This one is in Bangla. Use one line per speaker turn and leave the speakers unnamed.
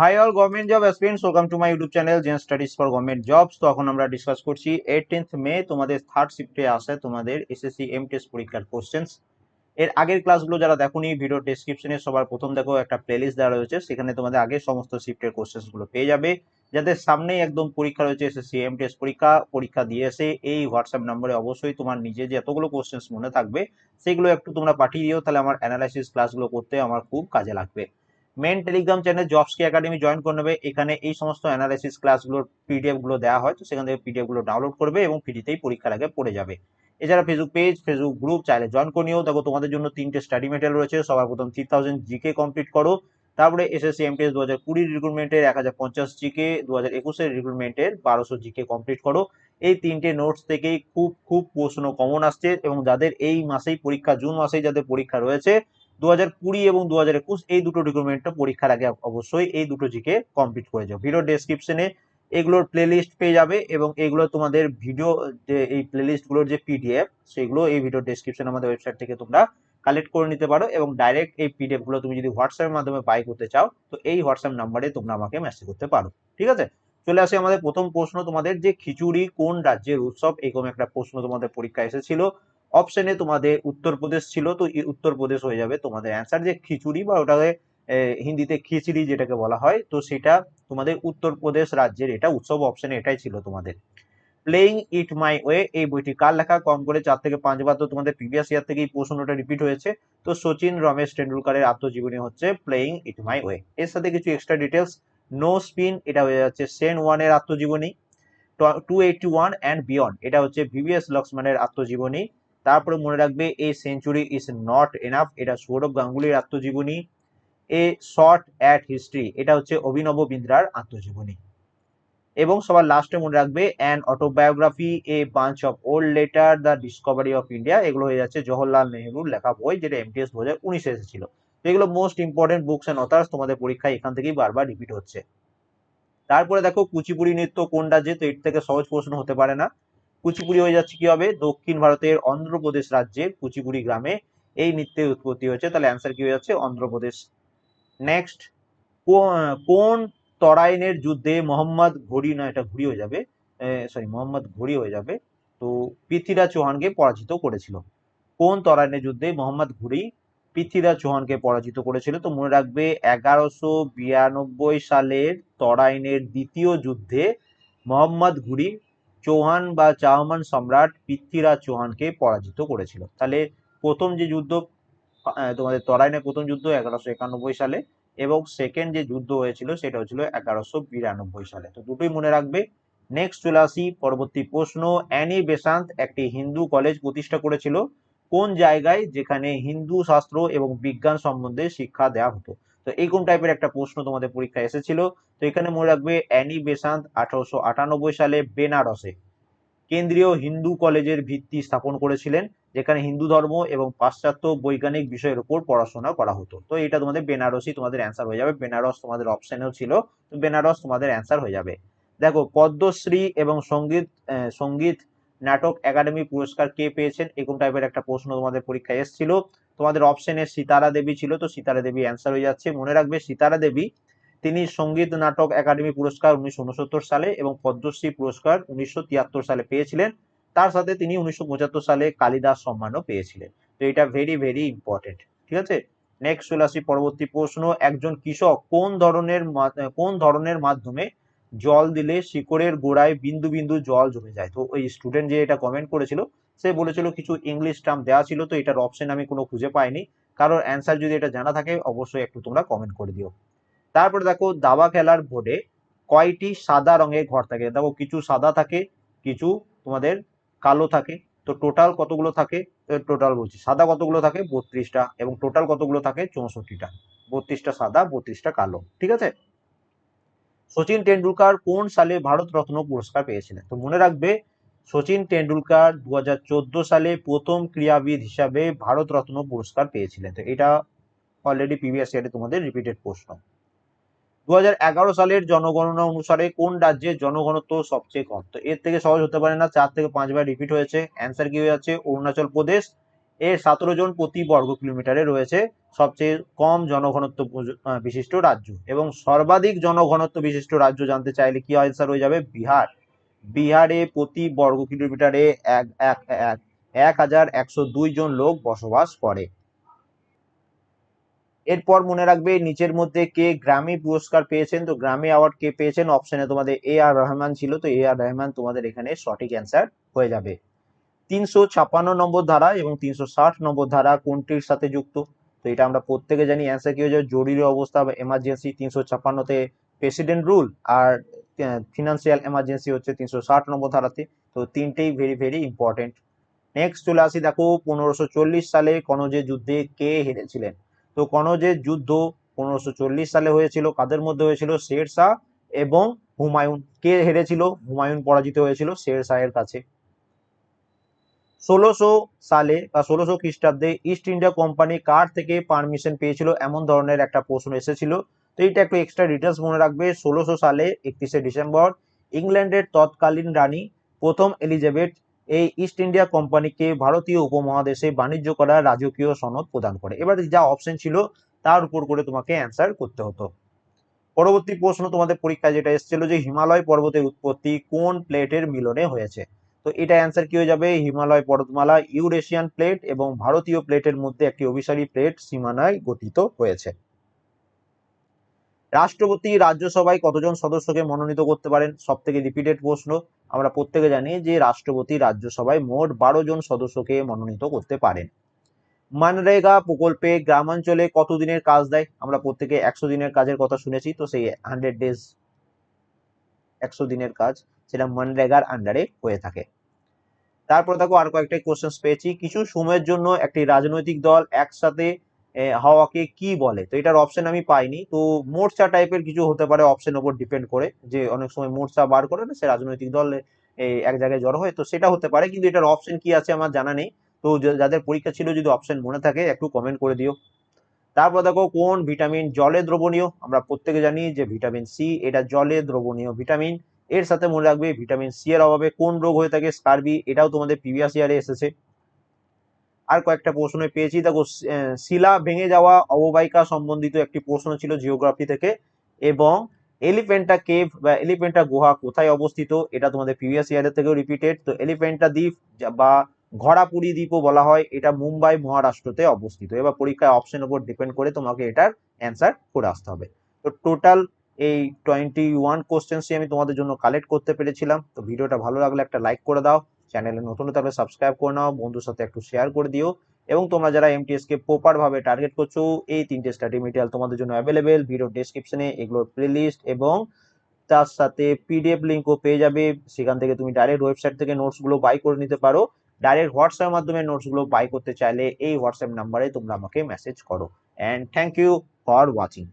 Hi all government job aspirants welcome to my YouTube channel Zen studies for government jobs তো এখন আমরা ডিসকাস করছি এইটিনথ মে তোমাদের থার্ড শিফটে আসে তোমাদের এসএসসি এম টেস্ট পরীক্ষার কোশ্চেন্স এর আগের ক্লাসগুলো যারা দেখোনি ভিডিও ডেসক্রিপশনে সবার প্রথম দেখো একটা প্লেলিস্ট দেওয়া রয়েছে, সেখানে তোমাদের আগের সমস্ত শিফটের কোশ্চেন্সগুলো পেয়ে যাবে। যাদের সামনেই একদম পরীক্ষা রয়েছে এসএসসি এম টেস্ট পরীক্ষা পরীক্ষা দিয়ে এসে এই হোয়াটসঅ্যাপ নম্বরে অবশ্যই তোমার নিজে যে এতগুলো কোশ্চেন্স মনে থাকবে, সেগুলো একটু তোমরা পাঠিয়ে দিও, তাহলে আমার অ্যানালাইসিস ক্লাসগুলো করতে আমার খুব কাজে লাগবে। মেন টেলিগ্রাম চ্যানেল জবস কি একাডেমি জয়েন করে নেবে। এখানে এই সমস্ত অ্যানালাইসিস ক্লাসগুলোর পিডিএফগুলো দেওয়া হয়, তো সেখান থেকে পিডিএফগুলো ডাউনলোড করবে এবং ফ্রিতেই পরীক্ষার আগে পড়ে যাবে। এছাড়া ফেসবুক পেজ ফেসবুক গ্রুপ চাইলে জয়েন করে নিও। দেখো, তোমাদের জন্য তিনটে স্টাডি মেটেরিয়াল রয়েছে। সবার প্রথম থ্রি থাউজেন্ড জিকে কমপ্লিট করো। তারপরে এসএসসি এমটিএস দু হাজার কুড়ির রিক্রুটমেন্টের এক হাজার পঞ্চাশ জিকে দু হাজার একুশের রিক্রুটমেন্টের বারোশো জিকে কমপ্লিট করো। এই তিনটে নোটস থেকেই খুব খুব প্রশ্ন কমন আসছে এবং যাদের এই মাসেই পরীক্ষা, জুন মাসেই যাদের পরীক্ষা রয়েছে দু কুড়ি এবং দু হাজার একুশ এই দুটো রিক্রুটমেন্টটা পরীক্ষার আগে অবশ্যই এই দুটো জিকে কমপ্লিট করে যাও। ভিডিও ডেসক্রিপশনে এগুলোর প্লেলিস্ট পেয়ে যাবে এবং এগুলো তোমাদের ভিডিও যে এই প্লেলিস্টগুলোর যে পিডিএফ সেগুলো এই ভিডিও ডেসক্রিপশন আমাদের ওয়েবসাইট থেকে তোমরা কালেক্ট করে নিতে পারো এবং ডাইরেক্ট এই পিডিএফগুলো তুমি যদি হোয়াটসঅ্যাপের মাধ্যমে বাই করতে চাও, তো এই হোয়াটসঅ্যাপ নাম্বারে তোমরা আমাকে মেসেজ করতে পারো। ঠিক আছে? চলে আসে আমাদের প্রথম প্রশ্ন। তোমাদের যে খিচুড়ি কোন রাজ্যের উৎসব, এরকম একটা প্রশ্ন তোমাদের পরীক্ষা এসেছিল। অপশনে তোমাদের উত্তরপ্রদেশ ছিল, তো উত্তরপ্রদেশ হয়ে যাবে। তোমাদের অ্যান্সার যে খিচুড়ি বা ওটাকে হিন্দিতে খিচড়ি যেটাকে বলা হয়, তো সেটা তোমাদের উত্তরপ্রদেশ রাজ্যের এটা উৎসব অপশনে এটাই ছিল তোমাদের। প্লেইং ইট মাই ওয়ে এই বইটি কার লেখা? কম করে চার থেকে পাঁচবার তো তোমাদের প্রিভিয়াস ইয়ার থেকে এই প্রশ্নটা রিপিট হয়েছে। তো সচিন, রমেশ টেন্ডুলকারের আত্মজীবনী হচ্ছে প্লেইং ইট মাই ওয়ে এর সাথে কিছু এক্সট্রা ডিটেলস নো স্পিন এটা হয়ে যাচ্ছে সেন ওয়ানের আত্মজীবনী two eighty one and beyond এটা হচ্ছে ভিভিএস লক্সমানের আত্মজীবনী। তারপরে মনে রাখবে a century is not enough এটা সৌরভ গাঙ্গুলির আত্মজীবনী এ শর্ট অ্যাট হিস্ট্রি এটা হচ্ছে অভিনব বিন্দ্রার আত্মজীবনী। এবং সবার লাস্টে মনে রাখবে an autobiography a bunch of old letter the discovery of India এগুলো হয়ে যাচ্ছে জওহরলাল নেহরুর লেখা বই, যেটা এমটিএস দু হাজার উনিশে এসেছিল। তো এগুলো most important books and authors তোমাদের পরীক্ষায় এখান থেকেই বারবার রিপিট হচ্ছে। তারপরে দেখো, কুচিপুড়ি নৃত্য কোন রাজ্যে তো এর থেকে সহজ প্রশ্ন হতে পারে না। কুচিপুড়ি হয়ে যাচ্ছে কি হবে? দক্ষিণ ভারতের অন্ধ্রপ্রদেশ রাজ্যের কুচিপুড়ি গ্রামে এই নৃত্যের উৎপত্তি হয়েছে। তাহলে অ্যান্সার কি হয়ে যাচ্ছে? অন্ধ্রপ্রদেশ। নেক্সট কোন তরাইনের যুদ্ধে মোহাম্মদ ঘড়ি না, এটা ঘুরি হয়ে যাবে। সরি মোহাম্মদ ঘড়ি হয়ে যাবে। তো পৃথ্বীরাজ চৌহানকে পরাজিত করেছিল। কোন তরাইনের যুদ্ধে মোহাম্মদ ঘুরি পৃথ্বীরাজ চৌহানকে পরাজিত করেছিল? তো মনে রাখবে, এগারোশো বিরানব্বই সালের তরাইনের দ্বিতীয় যুদ্ধে মোহাম্মদ ঘুরি চৌহান বা চাহমান সম্রাট পৃথ্বীরাজ চৌহানকে পরাজিত করেছিল। তাহলে প্রথম যে যুদ্ধ তোমাদের তরাইনের প্রথম যুদ্ধ এগারোশো একানব্বই সালে এবং সেকেন্ড যে যুদ্ধ হয়েছিল সেটা হয়েছিল এগারোশো বিরানব্বই সালে। তো দুটোই মনে রাখবে। নেক্সট চলে আসি, পরবর্তী প্রশ্ন। অ্যানি বেসান্ত একটি হিন্দু কলেজ প্রতিষ্ঠা করেছিল। কোন জায়গায় যেখানে হিন্দু শাস্ত্র এবং বিজ্ঞান সম্বন্ধে শিক্ষা দেওয়া হতো? তো এইরকম টাইপের একটা প্রশ্ন তোমাদের পরীক্ষায় এসেছিল। তো এখানে মনে রাখবে অ্যানি বেসান্ত আঠারোশো আটানব্বই সালে বেনারসে কেন্দ্রীয় হিন্দু কলেজের ভিত্তি স্থাপন করেছিলেন, যেখানে হিন্দু ধর্ম এবং পাশ্চাত্য বৈজ্ঞানিক বিষয়ের উপর পড়াশোনা করা হতো। তো এটা তোমাদের বেনারসই তোমাদের অ্যান্সার হয়ে যাবে। বেনারস তোমাদের অপশনেও ছিল, তো বেনারস তোমাদের অ্যান্সার হয়ে যাবে। দেখো, পদ্মশ্রী এবং সংগীত সংগীত নাটক একাডেমি পুরস্কার কে পেয়েছেন? এরকম টাইপের একটা প্রশ্ন তোমাদের পরীক্ষায় এসেছিল। তোমাদের অপশনে সীতারা দেবী ছিল, তো সীতারা দেবী অ্যান্সার হয়ে যাচ্ছে। মনে রাখবে সীতারা দেবী, তিনি সংগীত নাটক একাডেমি পুরস্কার উনিশশো উনসত্তর সালে এবং পদ্মশ্রী পুরস্কার উনিশশো তিয়াত্তর সালে পেয়েছিলেন। তার সাথে তিনি উনিশশো পঁচাত্তর সালে কালিদাস সম্মানও পেয়েছিলেন। তো এটা ভেরি ভেরি ইম্পর্টেন্ট ঠিক আছে? নেক্সট চলে আসি পরবর্তী প্রশ্ন, একজন কৃষক কোন ধরনের কোন ধরনের মাধ্যমে জল দিলে শিকড়ের গোড়ায় বিন্দু বিন্দু জল জমে যায়। তো ওই স্টুডেন্ট যে এটা কমেন্ট করেছিল, সে বলেছিল কিছু ইংলিশ টার্ম দেওয়া ছিল, তো এটার অপশন আমি কোনো খুঁজে পাইনি। কারোর অ্যান্সার যদি এটা জানা থাকে, অবশ্যই একটু তোমরা কমেন্ট করে দিও। তারপরে দেখো, দাবা খেলার বোর্ডে কয়টি সাদা রঙের ঘর থাকে? দেখো, কিছু সাদা থাকে, কিছু তোমাদের কালো থাকে। তো টোটাল কতগুলো থাকে? টোটাল বলছি, সাদা কতগুলো থাকে? বত্রিশটা। এবং টোটাল কতগুলো থাকে? চৌষট্টিটা। বত্রিশটা সাদা, বত্রিশটা কালো। ঠিক আছে? সচিন টেন্ডুলকার কোন সালে ভারত রত্ন পুরস্কার পেয়েছিলেন? তো মনে রাখবে, সচিন টেন্ডুলকার দু সালে প্রথম ক্রীড়াবিদ হিসাবে ভারত রত্ন পুরস্কার পেয়েছিলেন। তো এটা অলরেডি প্রিভিয়াস ইয়ারে তোমাদের রিপিটেড প্রশ্ন। দুই হাজার এগারো সালের জনগণনা অনুসারে কোন রাজ্যের জনঘনত্ব সবচেয়ে কম? তো এর থেকে সহজ হতে পারে না, চার থেকে পাঁচবার রিপিট হয়েছে। অ্যান্সার কি হয়ে যাচ্ছে? অরুণাচল প্রদেশ এর সতেরো জন প্রতি বর্গ কিলোমিটারে রয়েছে সবচেয়ে কম জনঘনত্ব বিশিষ্ট রাজ্য। এবং সর্বাধিক জনঘনত্ব বিশিষ্ট রাজ্য জানতে চাইলে কি আনসার হয়ে যাবে? বিহার। বিহারে প্রতি বর্গ কিলোমিটারে এক এক এক এক হাজার একশো দুই জন লোক বসবাস করে। এরপর মনে রাখবে নিচের মধ্যে কে গ্রামী পুরস্কার পেয়েছেন? তো গ্রামী অ্যাওয়ার্ড কে পেয়েছেন? অপশনে তোমাদের এ আর রহমান ছিল। তো এ আর রহমান তোমাদের এখানে সঠিক অ্যান্সার হয়ে যাবে। তিনশো ছাপ্পান্ন নম্বর ধারা এবং তিনশো ষাট নম্বর ধারা কোনটির সাথে যুক্ত? তো এটা আমরা প্রত্যেকে জানি। অ্যান্সার কি হয়ে যাবে জরুরি অবস্থা বা এমার্জেন্সি তিনশো ছাপ্পান্নতে প্রেসিডেন্ট রুল আর ফিনান্সিয়াল এমার্জেন্সি হচ্ছে তিনশো ষাট নম্বর ধারাতে। তো তিনটেই ভেরি ভেরি ইম্পর্টেন্ট নেক্সট চলে আসি দেখো, পনেরোশো চল্লিশ সালে কনজের যুদ্ধে কে হেরেছিলেন? তো কনজের যুদ্ধ পনেরোশো চল্লিশ সালে হয়েছিল। কাদের মধ্যে হয়েছিল? শের শাহ এবং হুমায়ুন। কে হেরেছিল? হুমায়ুন পরাজিত হয়েছিল শের শাহের কাছে। ষোলোশো সালে বা ষোলোশো খ্রিস্টাব্দে ইস্ট ইন্ডিয়া কোম্পানি কার থেকে পারমিশন পেয়েছিল? এমন ধরনের একটা প্রশ্ন এসেছিল। তো এইটা একটু এক্সট্রা ডিটেলস মনে রাখবে। ষোলোশো সালে একত্রিশে ডিসেম্বর ইংল্যান্ডের তৎকালীন রানী প্রথম এলিজাবেথ এই ইস্ট ইন্ডিয়া কোম্পানিকে ভারতীয় উপমহাদেশে বাণিজ্য করার রাজকীয় সনদ প্রদান করে। এবার যা অপশন ছিল তার উপর করে তোমাকে অ্যান্সার করতে হতো। পরবর্তী প্রশ্ন তোমাদের পরীক্ষায় যেটা এসেছিল যে হিমালয় পর্বতের উৎপত্তি কোন প্লেটের মিলনে হয়েছে? তো এটা অ্যান্সার কি হয়ে যাবে? হিমালয় পর্বতমালা, ইউরেশিয়ান প্লেট এবং ভারতীয় প্লেটের মধ্যে একটি অভিসারী প্লেট সীমানায় গঠিত হয়েছে। রাষ্ট্রপতি রাজ্যসভায় কতজন সদস্যকে মনোনীত করতে পারেন? সব থেকে রিপিটেড প্রশ্ন। আমরা প্রত্যেকে জানি যে রাষ্ট্রপতি রাজ্যসভায় মোট বারো জন সদস্যকে মনোনীত করতে পারেন। মানরেগা প্রকল্পে গ্রামাঞ্চলে কত দিনের কাজ দেয়? আমরা প্রত্যেকে একশো দিনের কাজের কথা শুনেছি, তো সেই হান্ড্রেড ডেজ একশো দিনের কাজ সেটা মানরেগার আন্ডারে হয়ে থাকে। তারপর দেখো আর কয়েকটা কোশ্চেন পেয়েছি। কিছু সময়ের জন্য একটি রাজনৈতিক দল একসাথে হওয়াকে কি বলে? তো এটার অপশন আমি পাইনি। তো মোর্চা টাইপের কিছু হতে পারে অপশন ওপর ডিপেন্ড করে যে অনেক সময় মোর্চা বার করে না, সে রাজনৈতিক দল এক জায়গায় জড়ো হয়, তো সেটা হতে পারে। কিন্তু এটার অপশন কি আছে আমার জানা নেই। তো যাদের পরীক্ষা ছিল যদি অপশন মনে থাকে, একটু কমেন্ট করে দিও। তারপর দেখো কোন ভিটামিন জলে দ্রবণীয়? আমরা প্রত্যেকে জানি যে ভিটামিন সি এটা জলে দ্রবণীয় ভিটামিন এর সাথে মনে রাখবে ভিটামিন সি এর অভাবে কোন রোগ হয়ে থাকে স্কারবি, এটাও তোমাদের প্রিভিয়াস ইয়ারে এসেছে। আর কয়েকটা প্রশ্ন পেয়েছি। দেখো শিলা ভেঙে যাওয়া অববাহিকা সম্বন্ধিত একটি প্রশ্ন ছিল জিওগ্রাফি থেকে এবং এলিফেন্টা কেভ বা এলিফেন্টা গুহা কোথায় অবস্থিত, এটা তোমাদের প্রিভিয়াস ইয়ারের থেকেও রিপিটেড তো এলিফেন্টা দ্বীপ বা ঘোড়াপুরি দ্বীপও বলা হয়, এটা মুম্বাই মহারাষ্ট্রতে অবস্থিত। এবার পরীক্ষায় অপশন উপর ডিপেন্ড করে তোমাকে এটার অ্যান্সার করে আসতে হবে। তো টোটাল এই টোয়েন্টি ওয়ান কোশ্চেন্সই আমি তোমাদের জন্য কালেক্ট করতে পেরেছিলাম। তো ভিডিওটা ভালো লাগলে একটা লাইক করে দাও চ্যানেলে নতুন থাকলে সাবস্ক্রাইব করে নাও, বন্ধুর সাথে একটু শেয়ার করে দিও। এবং তোমরা যারা এমটিএস কে প্রপার ভাবে টার্গেট করছ, এই তিনটে স্টাডি মেটেরিয়াল তোমাদের জন্য অ্যাভেলেবেল ভিডিও ডেসক্রিপশনে এগুলোর প্লেলিস্ট এবং তার সাথে পিডিএফ লিঙ্কও পেয়ে যাবে। সেখান থেকে তুমি ডাইরেক্ট ওয়েবসাইট থেকে নোটসগুলো বাই করে নিতে পারো। ডাইরেক্ট হোয়াটসঅ্যাপ মাধ্যমে নোটসগুলো বাই করতে চাইলে এই হোয়াটসঅ্যাপ নাম্বারে তোমরা আমাকে মেসেজ করো। And thank you for watching